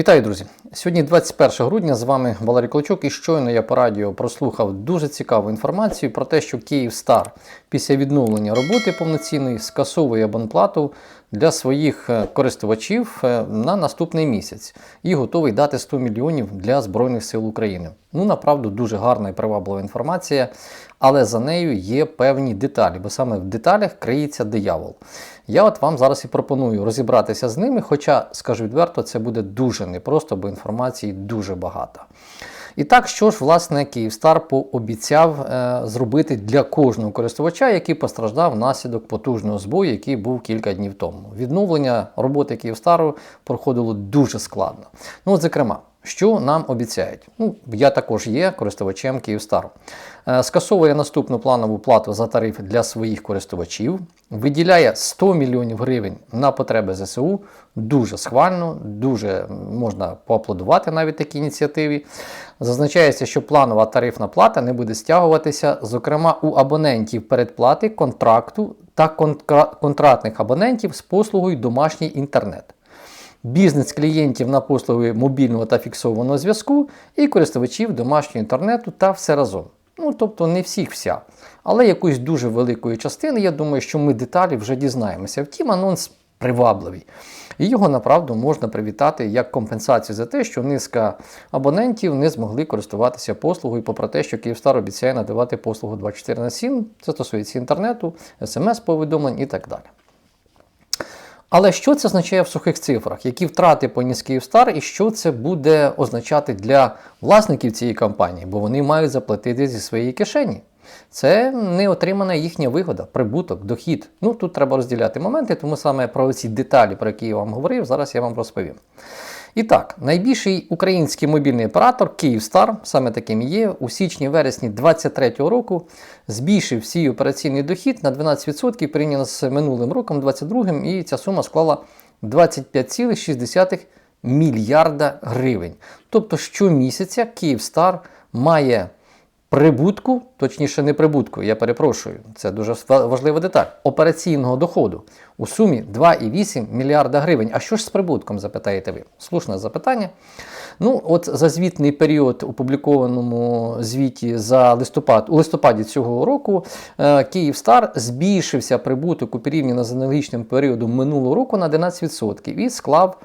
Вітаю, друзі! Сьогодні 21 грудня. З вами Валерій Клочок, і щойно я по радіо прослухав дуже цікаву інформацію про те, що Київстар після відновлення роботи повноцінної скасовує абонплату для своїх е, користувачів е, на наступний місяць і готовий дати 100 мільйонів для Збройних сил України. Ну, направду, дуже гарна і приваблива інформація, але за нею є певні деталі, бо саме в деталях криється диявол. Я от вам зараз і пропоную розібратися з ними, хоча, скажу відверто, це буде дуже непросто, бо інформації дуже багато. І так, що ж, власне, Київстар пообіцяв е, зробити для кожного користувача, який постраждав внаслідок потужного збою, який був кілька днів тому. Відновлення роботи Київстару проходило дуже складно. Ну, от, зокрема, що нам обіцяють? Ну, я також є користувачем Київстару. Е, Скасовує наступну планову плату за тариф для своїх користувачів, виділяє 100 мільйонів гривень на потреби ЗСУ. Дуже схвально, дуже можна поаплодувати навіть такій ініціативі. Зазначається, що планова тарифна плата не буде стягуватися, зокрема у абонентів передплати, контракту та контра- контрактних абонентів з послугою домашній інтернет бізнес клієнтів на послуги мобільного та фіксованого зв'язку і користувачів домашнього інтернету та все разом. Ну, тобто не всіх вся, але якоїсь дуже великої частини, я думаю, що ми деталі вже дізнаємося. Втім, анонс привабливий. І його направду можна привітати як компенсацію за те, що низка абонентів не змогли користуватися послугою, попри те, що Київстар обіцяє надавати послугу 24 на 7, це стосується інтернету, смс-повідомлень і так далі. Але що це означає в сухих цифрах? Які втрати поніс Київстар і що це буде означати для власників цієї компанії? Бо вони мають заплатити зі своєї кишені. Це не отримана їхня вигода, прибуток, дохід. Ну тут треба розділяти моменти, тому саме про ці деталі, про які я вам говорив, зараз я вам розповім. І так, найбільший український мобільний оператор Київстар, саме таким є, у січні-вересні 2023 року збільшив свій операційний дохід на 12% порівняно з минулим роком, 2022, і ця сума склала 25,6 мільярда гривень. Тобто щомісяця Київстар має прибутку, точніше, не прибутку, я перепрошую, це дуже важлива деталь, операційного доходу у сумі 2,8 мільярда гривень. А що ж з прибутком, запитаєте ви? Слушне запитання. Ну, от за звітний період, опублікованому звіті за листопад, у листопаді цього року, е, Київстар збільшився прибуток у порівняно з аналогічним періодом минулого року на 11% і склав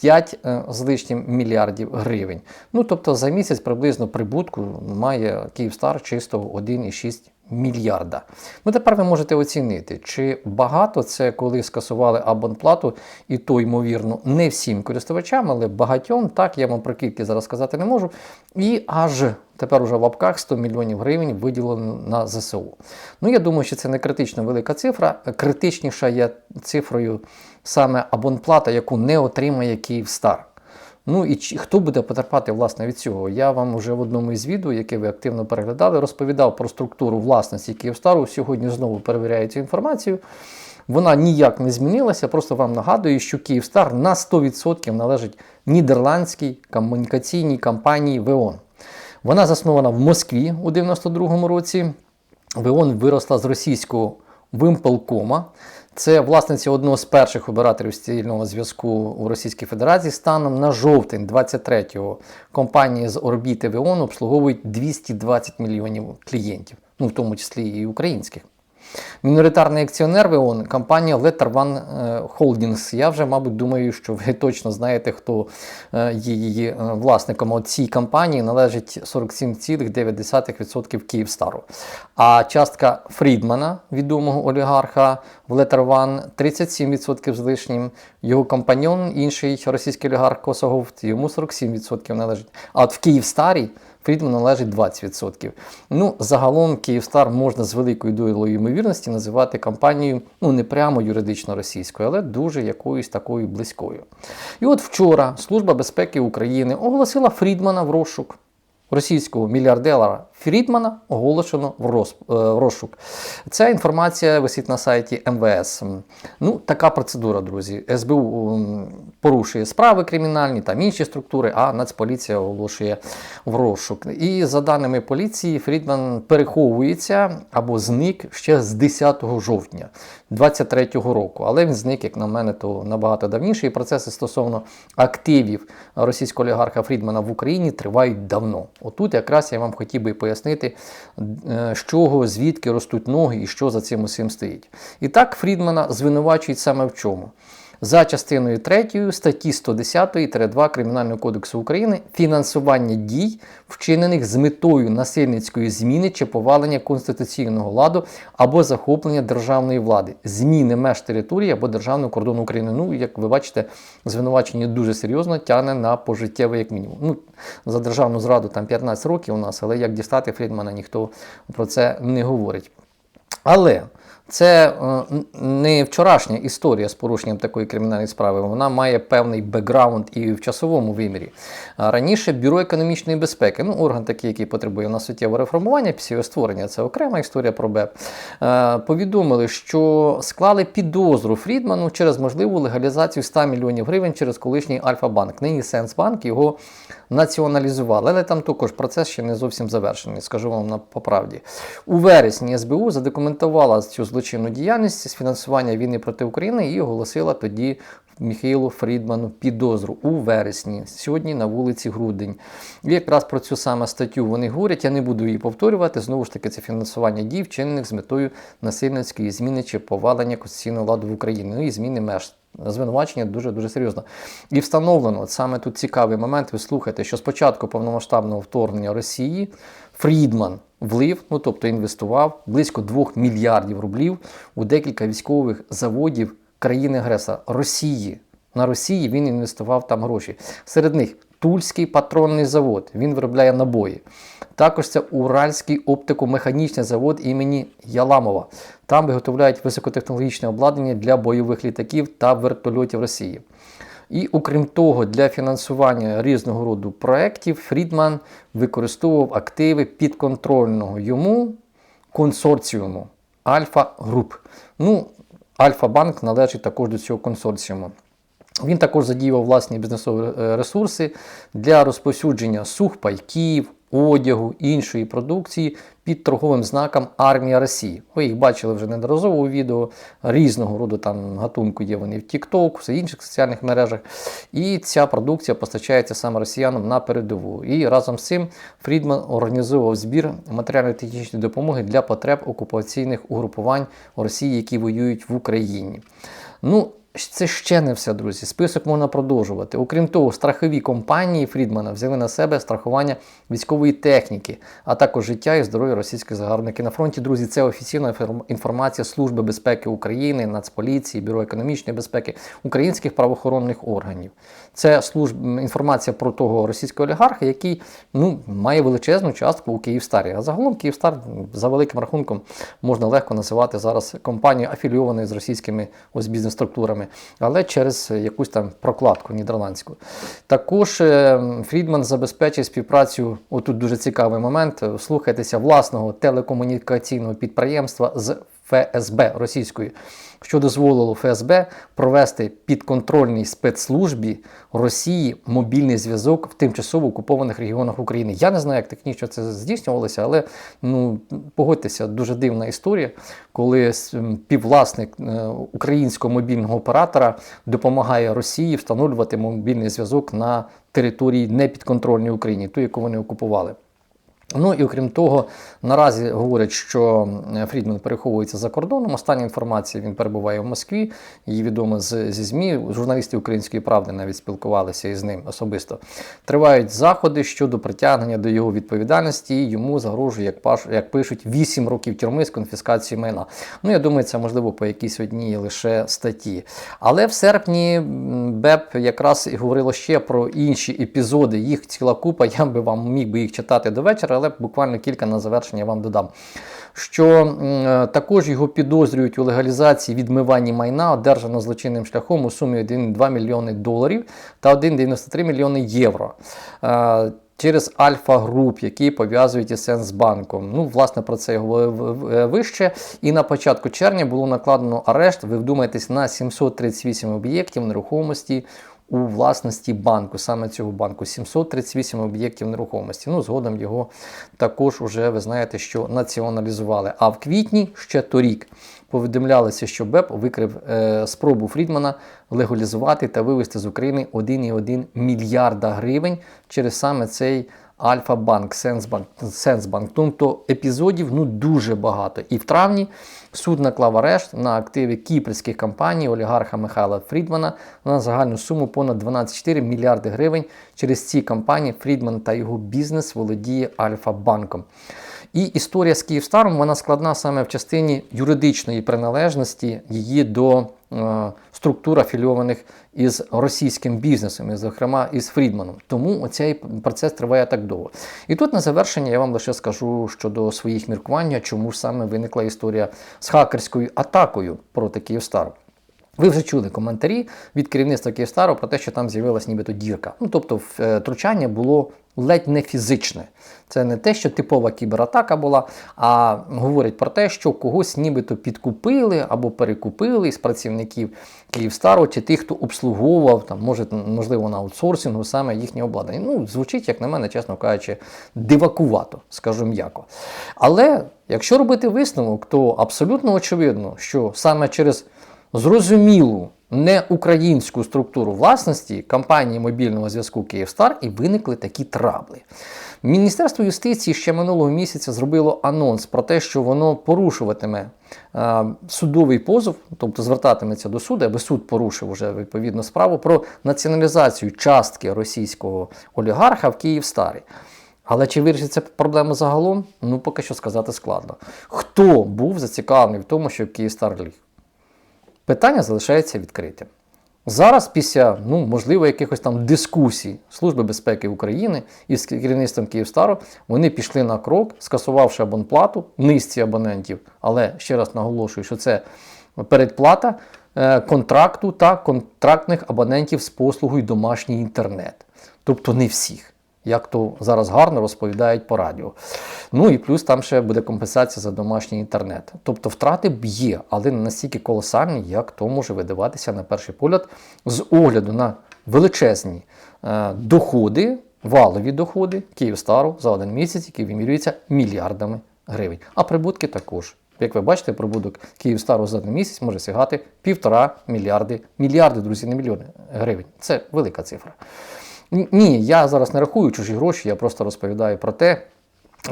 5 е, з лишнім мільярдів гривень. Ну тобто за місяць приблизно прибутку має Київстар чистого 1,6 мільярда. Ну тепер ви можете оцінити, чи багато це, коли скасували абонплату, і то, ймовірно, не всім користувачам, але багатьом, так я вам про кількість зараз сказати не можу. І аж тепер уже в лапках 100 мільйонів гривень виділено на ЗСУ. Ну я думаю, що це не критично велика цифра. Критичніша є цифрою саме абонплата, яку не отримає Київстар. Ну і чи, хто буде потерпати власне від цього? Я вам вже в одному із відео, яке ви активно переглядали, розповідав про структуру власності Київстару. Сьогодні знову перевіряю цю інформацію. Вона ніяк не змінилася, просто вам нагадую, що Київстар на 100% належить нідерландській комунікаційній компанії ВЕОН. Вона заснована в Москві у 92-му році. ВЕОН виросла з російського Вимпелкома. Це власниця одного з перших операторів стільного зв'язку у Російській Федерації. Станом на жовтень 23-го компанії з орбіти ВОН обслуговують 220 мільйонів клієнтів, ну в тому числі і українських. Міноритарний акціонер ВОН компанія Letter One Holdings. Я вже, мабуть, думаю, що ви точно знаєте, хто е, є її власником. От цій компанії належить 47,9% Київстару. А частка Фрідмана, відомого олігарха в Letter One, 37% з лишнім. Його компаньон, інший російський олігарх Косоговт, йому 47% належить. А от в Київстарі Фрідман належить 20%. Ну, загалом Київстар можна з великою долею ймовірності називати компанією, ну не прямо юридично російською, але дуже якоюсь такою близькою. І от вчора Служба безпеки України оголосила Фрідмана в розшук. Російського мільярдера Фрідмана оголошено е, в розшук. Ця інформація висить на сайті МВС. Ну, така процедура, друзі. СБУ порушує справи кримінальні, там інші структури, а Нацполіція оголошує в розшук. І за даними поліції, Фрідман переховується або зник ще з 10 жовтня 23-го року. Але він зник, як на мене, то набагато давніше. І процеси стосовно активів російського олігарха Фрідмана в Україні тривають давно. Отут якраз я вам хотів би пояснити, е, з чого, звідки ростуть ноги і що за цим усім стоїть. І так, Фрідмана звинувачують саме в чому? За частиною 3 статті 110-2 Кримінального кодексу України фінансування дій, вчинених з метою насильницької зміни чи повалення конституційного ладу або захоплення державної влади, зміни меж території або державного кордону України. Ну, як ви бачите, звинувачення дуже серйозно тягне на пожиттєве як мінімум. Ну, за державну зраду там 15 років у нас, але як дістати Фрідмана, ніхто про це не говорить. Але це е, не вчорашня історія з порушенням такої кримінальної справи. Вона має певний бекграунд і в часовому вимірі. Раніше Бюро економічної безпеки, ну орган такий, який потребує у нас суттєвого реформування після його створення, це окрема історія про БЕП. е, Повідомили, що склали підозру Фрідману через можливу легалізацію 100 мільйонів гривень через колишній Альфа-банк. Нині Сенсбанк його націоналізували. Але там також процес ще не зовсім завершений, скажу вам на по правді. У вересні СБУ задокументувала цю злочинну діяльність з фінансування війни проти України і оголосила тоді Міхаїлу Фрідману підозру у вересні, сьогодні на вулиці Грудень. І якраз про цю саме статтю вони говорять, я не буду її повторювати. Знову ж таки, це фінансування дій, вчинених з метою насильницької зміни чи повалення конституційного ладу в Україні. Ну і зміни меж. Звинувачення дуже дуже серйозно. І встановлено саме тут цікавий момент. Ви слухайте, що спочатку повномасштабного вторгнення Росії Фрідман влив, ну тобто інвестував близько 2 мільярдів рублів у декілька військових заводів країни-агресора Росії. На Росії він інвестував там гроші. Серед них Тульський патронний завод, він виробляє набої. Також це Уральський оптико-механічний завод імені Яламова. Там виготовляють високотехнологічне обладнання для бойових літаків та вертольотів Росії. І окрім того, для фінансування різного роду проєктів Фрідман використовував активи підконтрольного йому консорціуму Альфа Груп. Ну, Альфа-банк належить також до цього консорціуму. Він також задіяв власні бізнесові е, ресурси для розповсюдження сухпайків, одягу, іншої продукції під торговим знаком Армія Росії. Ви їх бачили вже неодноразово у відео різного роду там гатунку є вони в TikTok, в інших соціальних мережах. І ця продукція постачається саме росіянам на передову. І разом з цим Фрідман організовував збір матеріально-технічної допомоги для потреб окупаційних угрупувань Росії, які воюють в Україні. Ну, це ще не все, друзі. Список можна продовжувати. Окрім того, страхові компанії Фрідмана взяли на себе страхування військової техніки, а також життя і здоров'я російських загарбників на фронті. Друзі, це офіційна інформація Служби безпеки України, Нацполіції, Бюро економічної безпеки, українських правоохоронних органів. Це служб... інформація про того російського олігарха, який ну, має величезну частку у Київстарі. А загалом Київстар за великим рахунком можна легко називати зараз компанією афілійованою з російськими ось бізнес-структурами, але через якусь там прокладку нідерландську. Також е, Фрідман забезпечив співпрацю. Отут дуже цікавий момент. Слухайтеся власного телекомунікаційного підприємства з ФСБ російської, що дозволило ФСБ провести підконтрольній спецслужбі Росії мобільний зв'язок в тимчасово окупованих регіонах України. Я не знаю, як технічно це здійснювалося, але ну погодьтеся, дуже дивна історія, коли піввласник е, українського мобільного оператора допомагає Росії встановлювати мобільний зв'язок на території непідконтрольній Україні, ту, яку вони окупували. Ну і окрім того, наразі говорять, що Фрідман переховується за кордоном. Остання інформація він перебуває в Москві. Її відомо з, зі ЗМІ. Журналісти Української правди навіть спілкувалися із ним особисто. Тривають заходи щодо притягнення до його відповідальності. і Йому загрожує, як паш, як пишуть, 8 років тюрми з конфіскацією майна. Ну я думаю, це можливо по якійсь одній лише статті. Але в серпні БЕП якраз і говорило ще про інші епізоди. Їх ціла купа. Я би вам міг би їх читати до вечора але буквально кілька на завершення вам додам. Що е, також його підозрюють у легалізації відмивання майна, одержаного злочинним шляхом у сумі 1,2 мільйони доларів та 1,93 мільйони євро. Е, Через Альфа Груп, які пов'язують із Сенсбанком. Ну, власне, про це я говорив е, вище. І на початку червня було накладено арешт, ви вдумаєтесь, на 738 об'єктів нерухомості у власності банку, саме цього банку. 738 об'єктів нерухомості. Ну, згодом його також уже, ви знаєте, що націоналізували. А в квітні ще торік повідомлялося, що БЕП викрив е, спробу Фрідмана легалізувати та вивести з України 1,1 мільярда гривень через саме цей Альфа-банк, Сенсбанк, Сенсбанк. Тобто епізодів ну дуже багато. І в травні суд наклав арешт на активи кіпрських компаній олігарха Михайла Фрідмана на загальну суму понад 12,4 мільярди гривень. Через ці компанії Фрідман та його бізнес володіє Альфа-банком. І історія з Київстаром вона складна саме в частині юридичної приналежності її до структур афільованих із російським бізнесом, і, зокрема із Фрідманом. Тому цей процес триває так довго. І тут на завершення я вам лише скажу щодо своїх міркувань, чому ж саме виникла історія з хакерською атакою проти Київстару. Ви вже чули коментарі від керівництва Київстару про те, що там з'явилась нібито дірка. Ну тобто е, втручання було ледь не фізичне. Це не те, що типова кібератака була, а говорять про те, що когось нібито підкупили або перекупили із працівників Київстару чи тих, хто обслуговував, там, може, можливо, на аутсорсингу саме їхнє обладнання. Ну, звучить, як на мене, чесно кажучи, дивакувато, скажу м'яко. Але якщо робити висновок, то абсолютно очевидно, що саме через зрозумілу не українську структуру власності компанії мобільного зв'язку Київстар і виникли такі трабли. Міністерство юстиції ще минулого місяця зробило анонс про те, що воно порушуватиме е, судовий позов, тобто звертатиметься до суду, аби суд порушив уже відповідну справу про націоналізацію частки російського олігарха в Київстарі. Але чи вирішиться проблема загалом? Ну поки що сказати складно. Хто був зацікавлений в тому, щоб Київстар ліг? Питання залишається відкритим. Зараз, після, ну, можливо, якихось там дискусій Служби безпеки України із керівництвом Київстару, вони пішли на крок, скасувавши абонплату низці абонентів. Але ще раз наголошую, що це передплата е, контракту та контрактних абонентів з послугою домашній інтернет. Тобто не всіх як то зараз гарно розповідають по радіо. Ну і плюс там ще буде компенсація за домашній інтернет. Тобто втрати б є, але не настільки колосальні, як то може видаватися на перший погляд, з огляду на величезні е, доходи, валові доходи Київстару за один місяць, які вимірюються мільярдами гривень. А прибутки також. Як ви бачите, прибуток Київстару за один місяць може сягати півтора мільярди, мільярди, друзі, не мільйони гривень. Це велика цифра. Ні, я зараз не рахую чужі гроші, я просто розповідаю про те,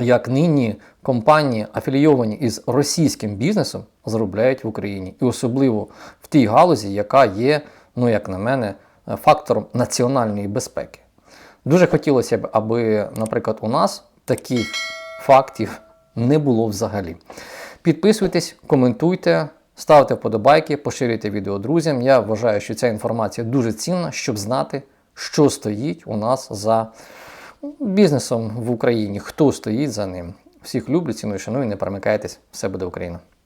як нині компанії, афілійовані із російським бізнесом, заробляють в Україні. І особливо в тій галузі, яка є, ну як на мене, фактором національної безпеки. Дуже хотілося б, аби, наприклад, у нас таких фактів не було взагалі. Підписуйтесь, коментуйте. Ставте вподобайки, поширюйте відео друзям. Я вважаю, що ця інформація дуже цінна, щоб знати, що стоїть у нас за бізнесом в Україні, хто стоїть за ним. Всіх люблю, ціную, шаную, не перемикайтесь, все буде Україна.